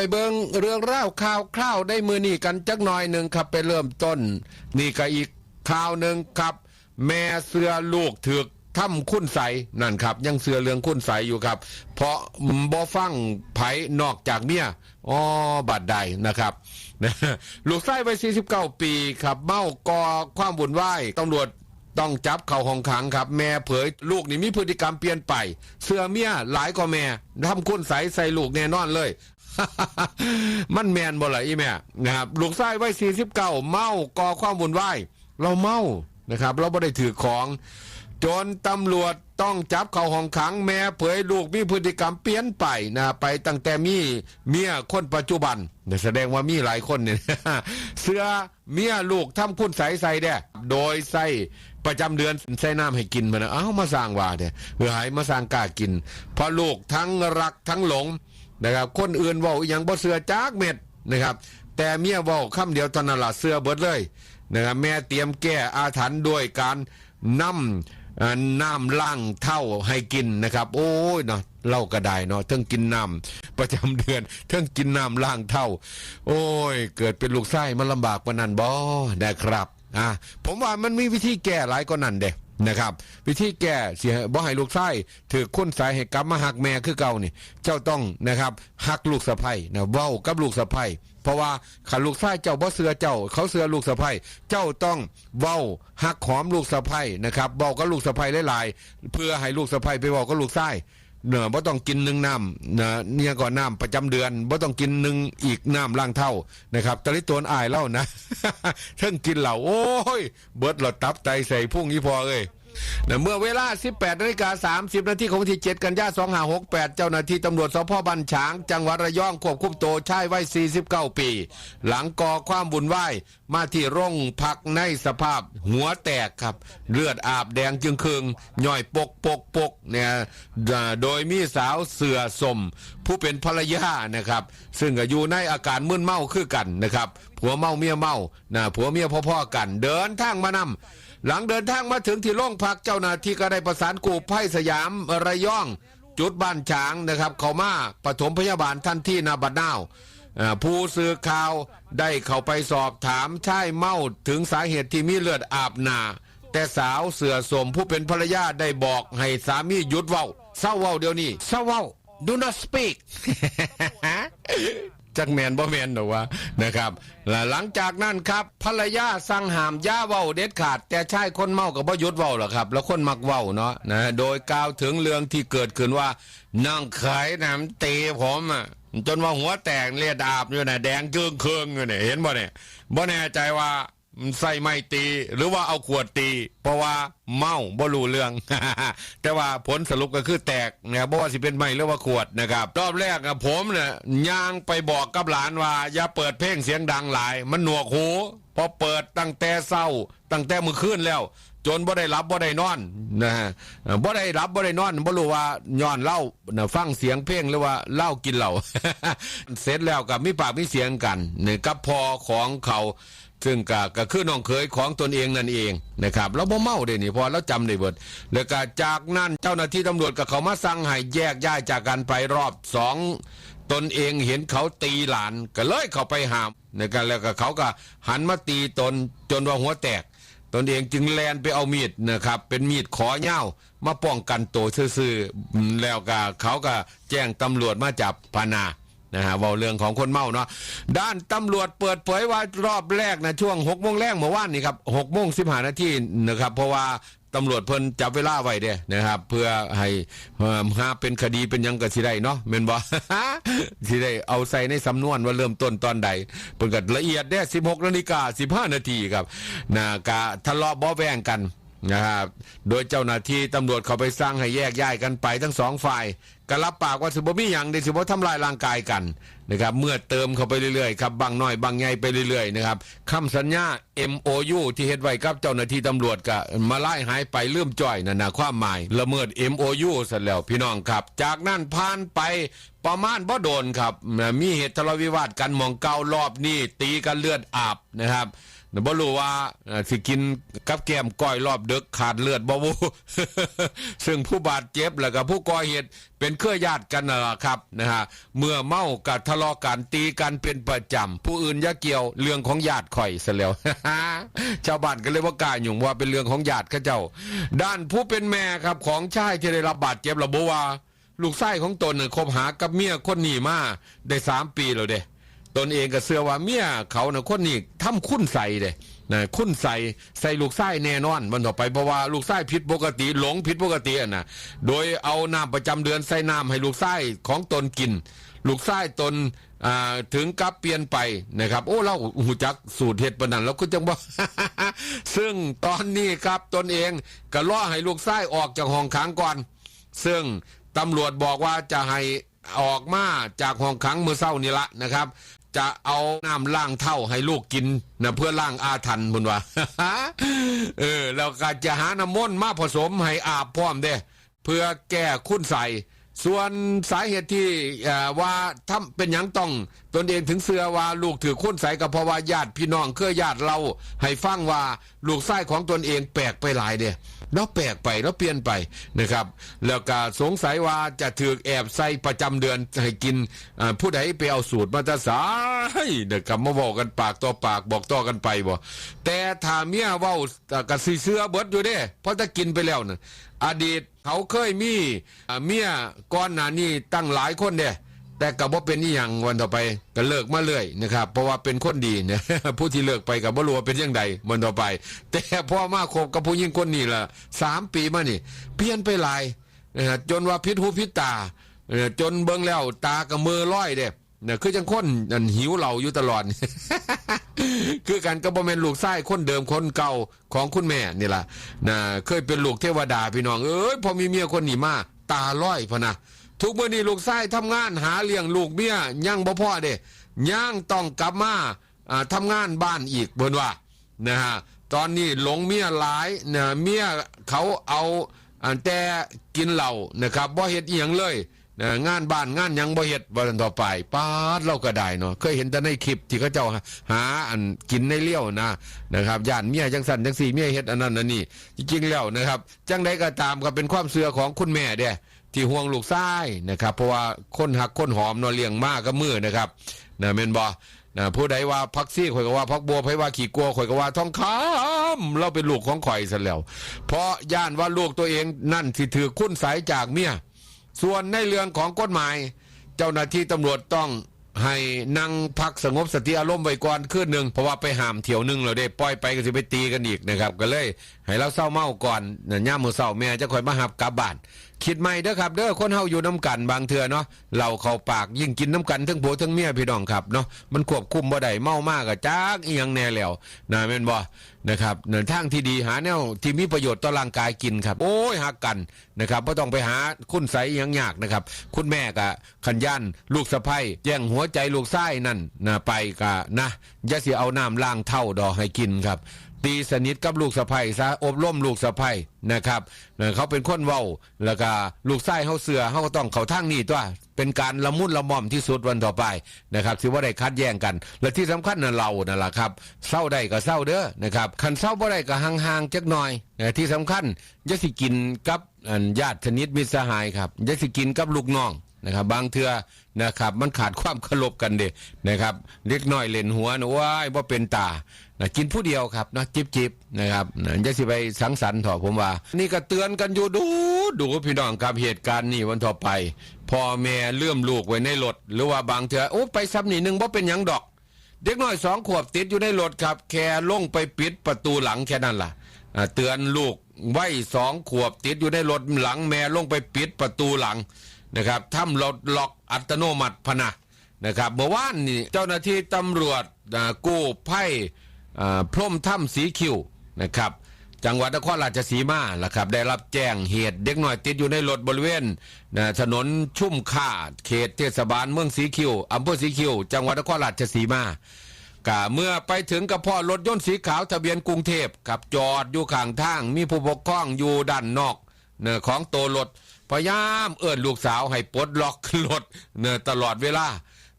ไปเบิงเรื่องเล่าข่าวคร่าวได้มือนี่กันจักหน่อยหนึ่งครับไปเริ่มต้น นี่ก็อีกข่าวหนึ่งครับ แม่เสือลูกถือถ้ำคุ้นใสนั่นครับ ยังเสือเรืองคุ้นใสอยู่ครับ เพราะบ่ฟังไผนอกจากเมียอ๋อบัดใดนะครับลูกไส้วัย49 ปีครับ เมาก่อความบุญไหวายตำรวจต้องจับเข้าห้องขังครับ แม่เผยลูกนี่มีพฤติกรรมเปลี่ยนไป เสือเมียหลายกว่าแม่ทำคุณใสใส่ลูกแน่นอนเลย มันแมนบ่ล่ะอีแม่นะครับลูกชายวัย49เก้าเมาก่อความวุ่นวายเราเมานะครับ เราไม่ได้ถือของ จนตำรวจต้องจับเขาห้องขังแม่เผยลูกมีพฤติกรรมเปลี่ยนไปนะไปตั้งแต่มีเมียคนปัจจุบันแสดงว่ามีหลายคนเนี่ยเสื้อเมียลูกทำคุณใสใส่แด่โดยใส่ประจำเดือนใส่น้ำให้กินมันนะเอ้ามาสร้างว่าเนี่ยเพื่อให้มาสร้างกล้ากินเพราะลูกทั้งรักทั้งหลง นะครับ คนอื่นเว่าอหย่างบ่เสือจากเม็ดนะครับ แต่เมียเว่าคำเดียวทนั้นละเสือเบิดเลยนะครับแม่เตรียมแก้อาถรรพ์ด้วยการนำอ่าน้ำล่างเท่าให้กินนะครับ โอ้ยเนาะเล่าก็ได้เนาะเทั้งกินน้ำประจำเดือนเทั้งกินน้ำล่างเท่า โอ้ย เกิดเป็นลูกไส้มันลำบากกว่านั้นบ่ได้ครับอะผมว่ามันมีวิธีแก้หลายกว่านั้นเด้ นะครับ วิธีแก้เสียบ่ให้ลูกไส้ถือค้นสายให้กลับมาหักแม่คือเก่านี่ เจ้าต้องนะครับหักลูกสะใภ้นะเว้ากับลูกสะใภ้เพราะว่าขันลูกไส้เจ้าบ่เสือเจ้า เขาเสือลูกสะใภ้เจ้าต้องเว้าหักหอมลูกสะใภ้นะครับเว้ากับลูกสะใภ้หลายๆเพื่อให้ลูกสะใภ้ไปเว้ากับลูกไส้ เนอะบ่ต้องกินหนึ่งน้ำเนอะเนี่ยก่อนน้ำประจำเดือนบ่ต้องกินหนึ่งอีกน้ำล่างเท่านะครับตะลิตัวนอายเล่านะเท่งกินเหล่าโอ้ย เบิดหลอดตับไตใส่พุ่งอีพอเอ้ย เมื่อเวลา 18นาฬิกา30 นาทีของที่7กันยายน2568 เจ้าหน้าที่ตำรวจสพบัญชาง จังหวัดระยองควบคุมตัวชายวัย 49 ปี หลังก่อความบุญไหวายมาที่โรงพักในสภาพหัวแตกครับ เลือดอาบแดงจึงคืงย่อยปกปกปกเนี่ยโดยมีสาวเสือสม ผู้เป็นภรรยานะครับ ซึ่งก็อยู่ในอาการมึนเมาคือกันนะครับผัวเมาเมียเมานะผัวเมียพ่อๆกัน เดินทางมานำ หลังเดินทางมาถึงที่โรงพักเจ้าหน้าที่ก็ได้ประสานกูภัยสยามระยอง จุดบ้านฉางนะครับ เขามาปฐมพยาบาลท่านที่นาบัดนาวเอ่อผู้สื่อข่าวได้เข้าไปสอบถามชายเมาถึงสาเหตุที่มีเลือดอาบหนาแต่สาวเสือสมผู้เป็นภรรยาได้บอกให้สามีหยุดเว้าเศร้าเว้าเดี๋ยวนี้เศร้าเว้า do not speak จักแมนบ่แมนหรอวะนะครับและหลังจากนั้นครับภรรยาสั่งห้ามย่าเว้าเด็ดขาด แต่ชายคนเมากับบ่ยุดเว้าหรอครับ แล้วคนมักเว้าเนาะนะโดยกล่าวถึงเรื่องที่เกิดขึ้นว่านั่งขายน้ำตีผมอะจนว่าหัวแตกเลียดาบอยู่นะแดงเกืองเคืองอยู่เนี่ยเห็นบ่เนี่ยบ่แน่ใจว่า ใส่ไม้ตี หรือว่าเอาขวดตี เพราะว่าเมาบ่รู้เรื่อง แต่ว่าผลสรุปก็คือแตกนะครับบ่ว่าสิเป็นไม้หรือว่าขวดนะครับรอบแรกอะผมเนี่ยย่างไปบอกกับหลานว่า อย่าเปิดเพลงเสียงดังหลาย มันหนวกหูพอเปิดตั้งแต่เศร้า ตั้งแต่มื้อคืนแล้ว จนบ่ได้รับบ่ได้นอนนะฮะบ่ได้รับบ่ได้นอนบ่รู้ว่าย้อนเล่านะฟังเสียงเพลงหรือว่าเล่ากินเหล้าเสร็จแล้วกับมีปากมีเสียงกันนี่กับพอของเขาซึ่งก็ก็คือน้องเคยของตนเองนั่นเองนะครับแล้วบ่เมาเด้นี่พอแล้วจำได้เบิดแล้วก็จากนั้นเจ้าหน้าที่ตำรวจก็เขามาสั่งให้แยกย้ายจากกันไปรอบสองตนเองเห็นเขาตีหลานก็เลยเขาไปหามนะครับแล้วก็เขาก็หันมาตีตนจนว่าหัวแตก ตนเองจึงแลนไปเอามีดนะครับ เป็นมีดขอเง่ามาป้องกันตัวซื่อๆแล้วก็เขาก็แจ้งตำรวจมาจับพานานะฮะว่าเรื่องของคนเมาเนาะด้านตำรวจเปิดเผยว่ารอบแรกนะช่วงหกโมงแรกเมื่อวานนี้ครับหกโมงสิบห้านาทีนะครับเพราะว่า ตำรวจเพิ่นจับเวลาไว้เด้นะครับ เพื่อให้หาเป็นคดีเป็นยังก็สิได้เนาะแม่นบ่ สิได้เอาใส่ในสำนวนว่าเริ่มต้นตอนใดเพิ่นก็ละเอียดเด้16นาฬิกา15นาทีครับนากะทะเลาะบ่แวงกัน นะครับโดยเจ้าหน้าที่ตำรวจเขาไปสร้างให้แยกย้ายกันไปทั้งสองฝ่ายก็รับปากว่าสิบมีอย่างเดียวสิบ่ทำลายร่างกายกันนะครับเมื่อเติมเข้าไปเรื่อยๆครับบางน้อยบางใหญ่ไปเรื่อยๆนะครับคำสัญญา MOU ที่เฮ็ดไว้กับเจ้าหน้าที่ตำรวจก็มาไล่หายไปเลื่อมจ่อยนั่นนะความหมายละเมิด MOU ซะแล้วพี่น้องครับ จากนั้นผ่านไปประมาณบ่โดนครับมีเหตุทะเลาะวิวาทกันมองเก่ารอบนี้ตีกันเลือดอาบนะครับ บ่รู้ว่าสิกินกับแก้มก้อยรอบเดึกขาดเลือดบ่วูซึ่งผู้บาดเจ็บแล้วก็ผู้ก่อเหตุเป็นเครือญาติกันน่ะครับนะฮะเมื่อเมากัทะเลาะกันตีกันเป็นประจำผู้อื่นอย่าเกี่ยวเรื่องของญาติข่อยซะแล้วชาวบ้านก็เลยว่ากล้าหยุ่งว่าเป็นเรื่องของญาติเขาเจ้า ด้านผู้เป็นแม่ครับของชายที่ได้รับบาดเจ็บระบุว่าลูกชายของตนน่ะคบหากับเมียคนนี้มาได้สามปีแล้วเด้ ตนเองก็เชื่อว่าเมียเขาน่ะคนนี้ทำคุ้นใส่เด้นะคุ้นใส่ใส่ลูกไส้แน่นอนมันต่อไปเพราะว่าลูกไส้ผิดปกติหลงผิดปกติอะนะโดยเอาน้ำประจำเดือนใส่น้ำให้ลูกไส้ของตนกิน ลูกไส้ตนอ่าถึงกับเปลี่ยนไปนะครับ โอ้เราหูจักสูตรเห็ดปนันแล้วก็จังบอกซึ่งตอนนี้ครับตนเองก็ล่อให้ลูกไส้ออกจากห้องขังก่อน ซึ่งตำรวจบอกว่าจะให้ออกมาจากห้องขังเมื่อเช้านี่ละนะครับ จะเอาน้ำล้างเท่าให้ลูกกินนะเพื่อล้างอาถรรพ์บุญว่าเออแล้วก็จะหาน้ำมนต์มาผสมให้อาบพร้อมเด้เพื่อแก้คุณใสส่วนสาเหตุที่ว่าทำเป็นยังต้องตนเองถึงเสือว่าลูกถือคุณใสก็เพราะว่าญาติพี่น้องเครือญาติเรา ให้ฟังว่าลูกไส้ของตนเองแปลกไปหลายเด้ แล้วแปลกไปแล้วเปลี่ยนไปนะครับ แล้วก็สงสัยว่าจะถือแอบใส่ประจำเดือนให้กินผู้ใดไปเอาสูตรมาจะสายเด็กคำมาบอกกันปากต่อปากบอกต่อกันไปบ่แต่ถ้าเมียเว้าอ่ากะสีเสื้อเบิดอยู่เด้ เพราะถ้ากินไปแล้วน่ะอดีตเขาเคยมีเมียก่อนหน้านี้ตั้งหลายคนเด้ แต่ก็บ่เป็นอีหยังวันต่อไปก็เลิกมาเรื่อยนะครับ เพราะว่าเป็นคนดีเนี่ยผู้ที่เลิกไปก็บ่รู้ว่าเป็นยังไงวันต่อไป แต่พ่อมาคบกับผู้หญิงคนนี้ล่ะสามปีมานี่ เปลี่ยนไปหลายนะฮะจนว่าพิษหูพิษตาจนเบิ่งแล้วตากับมือร้อยเด้เนี่ยคือจังคนนั่นหิวเหล่าอยู่ตลอด คือกันก็บ่แม่นลูกไส้คนเดิมคนเก่าของคุณแม่นี่ล่ะนะเคยเป็นลูกเทวดาพี่น้องเอ้ยพอมีเมียคนนี้มาตาร้อยพะนะ ทุกมื้อนี้ลูกไส้ทำงานหาเลี้ยงลูกเมียยังบ่พ่อเด้ยังต้องกลับมาทำงานบ้านอีกเบิ่นว่านะฮะตอนนี้หลงเมียหลายนะเมียเขาเอาอ่าแต่กินเหล้านะครับบ่เฮ็ดอีหยังเลยนะงานบ้านงานยังบ่เฮ็ดวันต่อไปป้าดเราก็ได้เนาะเคยเห็นแต่ในคลิปที่เขาเจ้าหาอันกินในเลี้ยวนะนะครับย่านเมียจังสันจังสี่เมียเฮ็ดอันนั้นอันนี้จริงๆแล้วนะครับ จังใดก็ตามก็เป็นความเชื่อของคุณแม่เด้ ที่ห่วงลูกชายนะครับ เพราะว่าคนหักคนหอมนาะเลี้ยงมากก็มือนะครับนะแม่นบ่นะผู้ใดว่าพักซี่ข่อยก็ว่าพักบัวไผว่าขี่กลัวข่อยก็ว่าทองคำเราเป็นลูกของข่อยซะแล้ว เพราะย่านว่าลูกตัวเองนั่นสิถือคุณสายจากเมียส่วนในเรื่องของกฎหมาย เจ้าหน้าที่ตำรวจต้องให้นั่งพักสงบสติอารมณ์ไว้ก่อนคืนหนึ่งเพราะว่าไปหามเที่ยวหนึงเราได้ปล่อยไปก็จะไปตีกันอีกนะครับ ก็เลยให้เราเศร้าเมาก่อนนะย่ามมือเศร้าแม่จะคอยมาหับกลับบ้าน คิดใหม่เด้อครับเด้อคนเฮาอยู่น้ำกันบางเทื่อเนาะเราเข้าปากยิ่งกินน้ำกันทั้งผัวทั้งเมียพี่น้องครับเนาะมันควบคุมบ่ได้เมามากอะจักอียงแน่แล้วนะแม่นบ่นะครับเนินทางที่ดีหาแนวที่มีประโยชน์ต่อร่างกายกินครับ โอ้ยหักกันนะครับบ่ต้องไปหาคุณใสยังยากนะครับ คุณแม่กะขันยันลูกสะใภ้แย่งหัวใจลูกไส้นั่นนะไปกะนะอย่าสิเอาน้ำล้างเท่าดอกให้กินครับ ตีสนิทกับลูกสะใภ้ซะอบรมลูกสะใภ้นะครับเออเขาเป็นคนเว้าแล้วก็ลูกไส้เขาเสือเขาก็ต้องเขาทางนี้ตัวเป็นการละมุนละม่อมที่สุดวันต่อไปนะครับถือว่าได้คัดแย่งกัน และที่สำคัญน่ะเรานั่นแหละครับเศร้าได้ก็เศร้าเด้อนะครับคันเศร้าบ่ได้ก็ห่างๆจักหน่อยนะที่สำคัญย่าสิกินกับญาติชนิดมิตรสหายครับย่าสิกินกับลูกน้อง นะครับบางเทือนะครับมันขาดความเคารพกันเด็นะครับเล็กน้อยเล่นหัวนะว้ายว่าเป็นตานะกินผู้เดียวครับนะจิบจิบนะครับนะจะสิไปสังสรรค์ถอผมว่า นี่ก็เตือนกันอยู่ดูดูพี่น้องครับเหตุการณ์นี้วันต่อไปพ่อแม่เลื่อมลูกไว้ในรถหรือว่าบางเทือโอ้ไปซ้ำนี่หนึ่งว่าเป็นยังดอก เด็กน้อยสองขวบติดอยู่ในรถครับ แค่ลงไปปิดประตูหลังแค่นั้นล่ะอ่าเตือนลูกไว้สองขวบติดอยู่ในรถหลังแม่ลงไปปิดประตูหลัง นะครับทำรถล็อกอัตโนมัติพนะนะครับเมื่อวานนี่เจ้าหน้าที่ตำรวจกู้ภัยอ่พรมถ้ำสีคิวนะครับจังหวัดนครราชสีมาล่ะครับได้รับแจ้งเหตุเด็กหน้อยติดอยู่ในรถบริเวณนะถนนชุ่มข่าดเขตเทศบาลเมืองสีคิวอำเภอสีคิว จังหวัดนครราชสีมากะเมื่อไปถึงกระเพาะรถยนต์สีขาวทะเบียนกรุงเทพกับจอดอยู่ข้างทางมีผู้ปกครองอยู่ด้านนอกเนของตัวรถ พยายามเอื้อนลูกสาวให้ปลดล็อกรถเนตลอดเวลา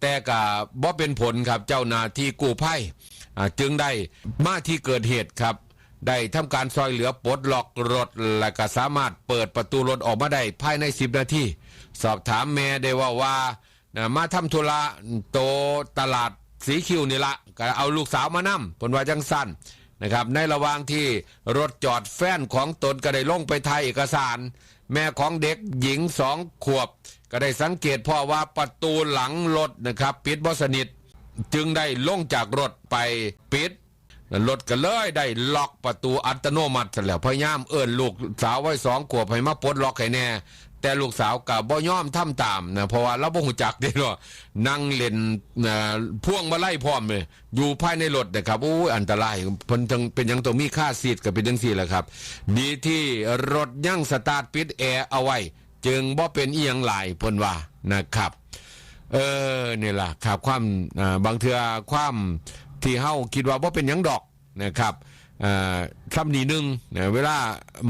แต่ก็บ่เป็นผลครับเจ้าหน้าที่กู้ภัยจึงได้มาที่เกิดเหตุครับ ได้ทำการซอยเหลือปลดล็อกรถ และก็สามารถเปิดประตูรถออกมาได้ภายใน 10 นาทีสอบถามแม่ได้ว่าว่ามาทำธุระโตตลาดสีคิวนี่ละก็เอาลูกสาวมานำผลว่าจังสั้นนะครับ ในระหว่างที่รถจอดแฟนของตนก็ได้ลงไปถ่ายเอกสาร แม่ของเด็กหญิงสองขวบ ก็ได้สังเกตพ่อว่าประตูหลังรถนะครับปิดบ่สนิท จึงได้ลงจากรถไปปิดรถก็เลยได้ล็อกประตูอัตโนมัติแล้วพยายามเอิ้นลูกสาวไว้สองขวบให้มาปลดล็อกให้แน่ แต่ลูกสาวกับบ่ย่อมทำตามนะเพราะว่าเราบ่หูจักเด้เนาะนั่งเล่นอ่อพ่วงมาไล่พร้อมเลยอยู่ภายในรถนะครับโอ้ยอันตรายเพิ่นจังเป็นยังต้องมีค่าซีดก็เป็นจังซี่แหละครับ ดีที่รถยังสตาร์ทปิดแอร์เอาไว้ จึงบ่เป็นอีหยังหลายเพิ่นว่านะครับ เออนี่ล่ะครับความบางเทือความที่เฮาคิดว่าบ่เป็นหยังดอกนะครับ อ่าคำนีหนึ่งนะเวลา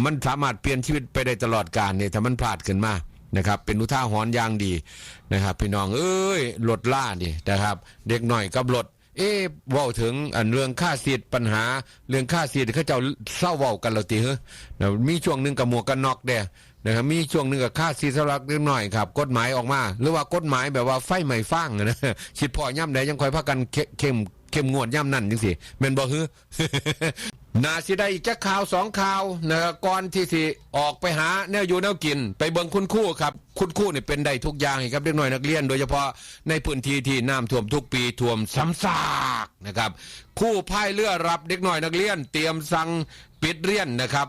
มันสามารถเปลี่ยนชีวิตไปได้ตลอดกาลเนี่ยถ้ามันพลาดขึ้นมานะครับเป็นอุทาหรณ์อย่างดีนะครับพี่น้องเอ้ยรถล่านี่นะครับ เด็กหน่อยกับรถเอ๊ว้าถึงอันเรื่องค่าเสิทธิ์ปัญหา เรื่องค่าเสิทธิ์เขาเจ้าเศร้าเว้ากันแล้วติเฮ้นะมีช่วงหนึ่งกับหมวกกันน็อกเด้นะครับมีช่วงหนึ่งกับค่าสิทธิ์สำหรับเล็กน้อยครับกฎหมายออกมา หรือว่ากฎหมายแบบว่าไฟใหม่ฟังอะนะคิดพอย่ำใดยังคอยพากันเข้ม เข้มงวดย่ำนั่นจังสิแม่นบ่ฮือนาสิได้อีกจักข่าวสองข่าวนะครับก่อนที่สิออกไปหาแนวอยู่แนวกิน ไปเบิ่งคุณครู่ครับคุณครู่นี่เป็นได้ทุกอย่างครับเด็กน้อยนักเรียน โดยเฉพาะในพื้นที่ที่น้ำท่วมทุกปีท่วมซ้ำซากนะครับ คู่พายเรือรับเด็กน้อยนักเรียน เตรียมสั่ง ปิดเรียนนะครับ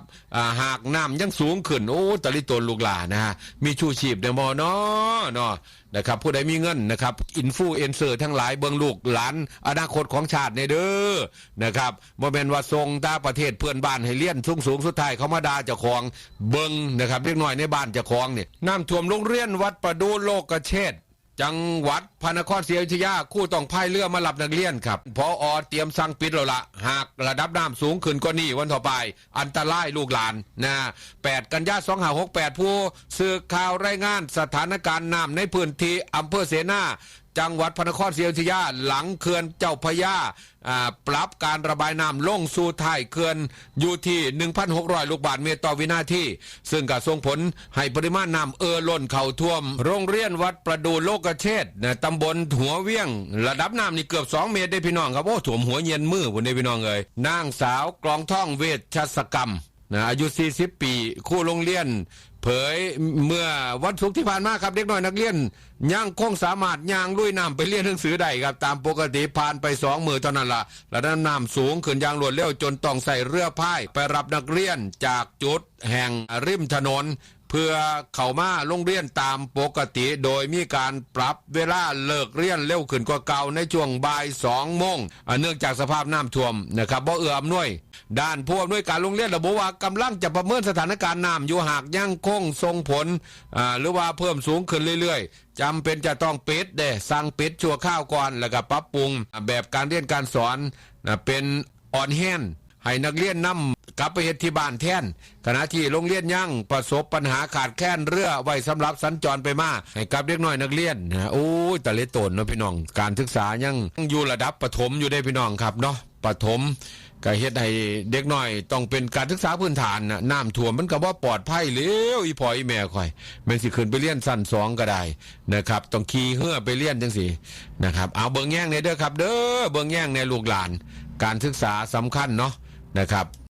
หากน้ำยังสูงขึ้นโอ้ตะลิตนลูกหลานนะฮะมีชูชีพเดมอเนาะเนาะนะครับผู้ใดมีเงินนะครับอินฟูเอนเซอร์ทั้งหลายเบิงลูกหลานอนาคตของชาติในเด้อนะครับบ่แม่นว่าทรงตาประเทศเพื่อนบ้านให้เลี้ยนสูงสูงสุดท้ายเขามาดาเจ้าของเบิงนะครับเล็กน้อยในบ้านเจ้าของเนี่ยน้ำท่วมโรงเรียนวัดประดูโลกเชษ จังหวัดพระนครศรีอยุธยาคู่ต้องพายเรือมาหลับนักเรียนครับพออเตรียมสั่งปิดแล้วละหากระดับน้ำสูงขึ้นก็นี่วันต่อไป อันตรายลูกหลานนะ8กันยา2568 ผู้สื่อข่าวรายงานสถานการณ์น้ำในพื้นที่อำเภอเสนา จังหวัดพระนครศรีอยุธยาหลังเขื่อนเจ้าพยาปรับการระบายน้ำลงสู่ท้ายเขื่อนอยู่ที่ 1,600 ลูกบาศก์เมตรต่อวินาทีซึ่งก็ส่งผลให้ปริมาณน้ำเอ่อล้นเข้าท่วม โรงเรียนวัดประดูโลกเชษฐ์นะตำบลหัวเวียง ระดับน้ำนี่เกือบ 2 เมตรได้พี่น้องครับโอ้ถ่วมหัวเย็นมือผมได้พี่น้องเลยนางสาวกลองท่องเวชศกรรมนะอายุ 40 ปี คู่โรงเรียน เผยเมื่อวันศุกร์ที่ผ่านมาครับเด็กน้อยนักเรียนย่างคงสามารถย่างลุยน้ำไปเรียนหนังสือได้ครับ ตามปกติผ่านไปสองมือเท่านั้นละระดับน้ำสูงขึ้นอย่างรวดเร็วจนต้องใส่เรือพายไปรับนักเรียนจากจุดแห่งริมถนน เพื่อเข้ามาโรงเรียนตามปกติ โดยมีการปรับเวลาเลิกเรียนเร็วขึ้นกว่าเก่าในช่วงบ่ายสองโมงเนื่องจากสภาพน้ำท่วมนะครับบ่เอื้ออำนวย ด้านผู้อำนวยการโรงเรียนระบุว่ากำลังจะประเมินสถานการณ์น้ำอยู่หากยังคงทรงผลหรือว่าเพิ่มสูงขึ้นเรื่อยๆจำเป็นจะต้องปิดเด้สั่งปิดชั่วข้าวก่อนแล้วก็ปรับปรุงแบบการเรียนการสอนเป็นอ่อนแห้ง ให้นักเรียนนำกลับไปเฮ็ดที่บ้านแทนขณะที่โรงเรียนยังประสบปัญหาขาดแคลนเรือไว้สำหรับสัญจรไปมาให้กับเด็กน้อยนักเรียนนะโอ้ยต่เลตนเนาะพี่น้องการศึกษายังอยู่ระดับประถมอยู่ได้พี่น้องครับเนาะประถมก็เฮ็ดให้เด็กน้อยต้องเป็นการศึกษาพื้นฐานนะน้ำท่วมมันก็ว่าปลอดภัยเร็วอีพออีแม่ค่อยแมันสิขึ้นไปเรียนสั้นสองก็ได้นะครับต้องขี่เหือไปเรียนจังสินะครับเอาเบิ่งแย่งในเด้อครับ เด้อเบิ่งแย่งในลูกหลาน การศึกษาสำคัญเนาะ นะครับ